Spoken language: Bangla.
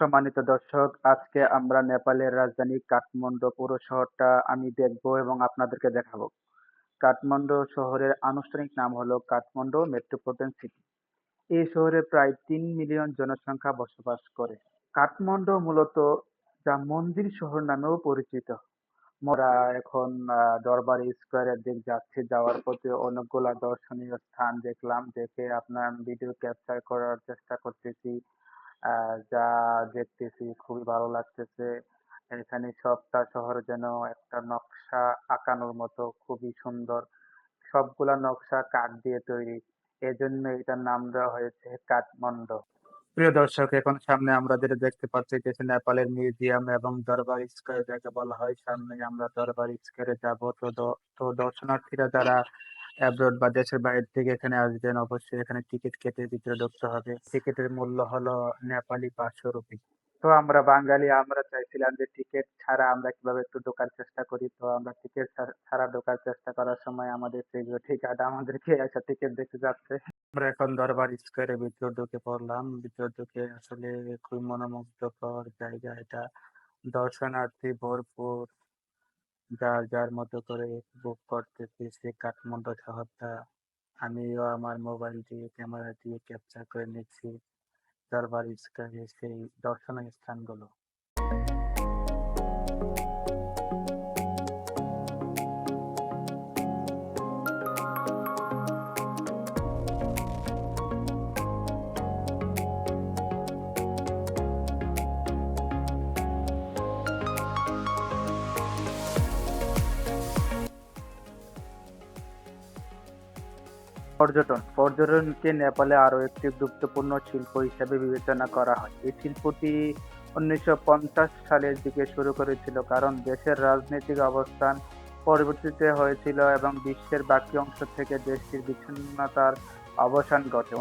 সম্মানিত দর্শক, আজকে আমরা নেপালের রাজধানী কাঠমান্ডু পুরো শহরটা আমি দেখব এবং আপনাদেরকে দেখাবো। কাঠমান্ডু শহরের আনুষ্ঠানিক নাম হলো কাঠমান্ডু মেট্রোপলিটন সিটি। এই শহরে প্রায় তিন মিলিয়ন জনসংখ্যা বসবাস করে। কাঠমান্ডু মূলত যা মন্দির শহর নামেও পরিচিত। আমরা এখন দরবার স্কোয়ারের দিক যাচ্ছি যাওয়ার পথে অনেকগুলা দর্শনীয় স্থান দেখলাম দেখে আপনার ভিডিও ক্যাপচার করার চেষ্টা করতেছি আহ, যা দেখতেছি খুবই ভালো লাগতেছে। এখানে সবটা শহর যেন একটা নকশা আঁকানোর মতো খুবই সুন্দর। সবগুলা নকশা কাঠ দিয়ে তৈরি। এজন্য এটার নাম দেওয়া হয়েছে কাঠমান্ডু প্রিয় দর্শক এখন সামনে আমরা যেটা দেখতে পাচ্ছি হচ্ছে নেপালের মিউজিয়াম এবং দরবার স্কোয়ার যাকে বলা হয়। সামনে আমরা দরবার স্কোয়ারে যাব। তো দ- তো দর্শনার্থীরা যারা অ্যাব্রোড বা দেশের বাইরে থেকে এখানে আসবেন, অবশ্যই এখানে টিকিট কেটে ভিতরে ঢুকতে হবে। টিকিটের মূল্য হলো নেপালি পাঁচশো রুপি তো আমরা বাঙালি, আমরা চাইছিলাম যে টিকিট ছাড়া আমরা কীভাবে একটু ঢোকার চেষ্টা করি। তো আমরা টিকিট ছাড়া ঢোকার চেষ্টা করার সময় আমাদের সিকিউরিটি গার্ড আমাদেরকে একটা টিকিট দেখতে যাচ্ছে। আমরা এখন দরবার স্কোয়ারের ভিতরে ঢুকে পড়লাম। ভিতরে ঢুকে আসলে খুব মনোমুগ্ধকর জায়গা এটা। দর্শনার্থী ভরপুর। যার যার মতো করে বুক করতে সেই কাঠমান্ডু শহরটা আমিও আমার মোবাইল দিয়ে ক্যামেরা দিয়ে ক্যাপচার করে নিচ্ছি। দরবার সেই দর্শনীয় স্থানগুলো। পর্যটন। পর্যটনকে নেপালে আরও একটি গুরুত্বপূর্ণ শিল্প হিসেবে বিবেচনা করা হয়। এই শিল্পটি উনিশশো পঞ্চাশ সালের দিকে শুরু করেছিল কারণ দেশের রাজনৈতিক অবস্থান পরিবর্তিত হয়েছিল এবং বিশ্বের বাকি অংশ থেকে দেশটির বিচ্ছিন্নতার অবসান ঘটে।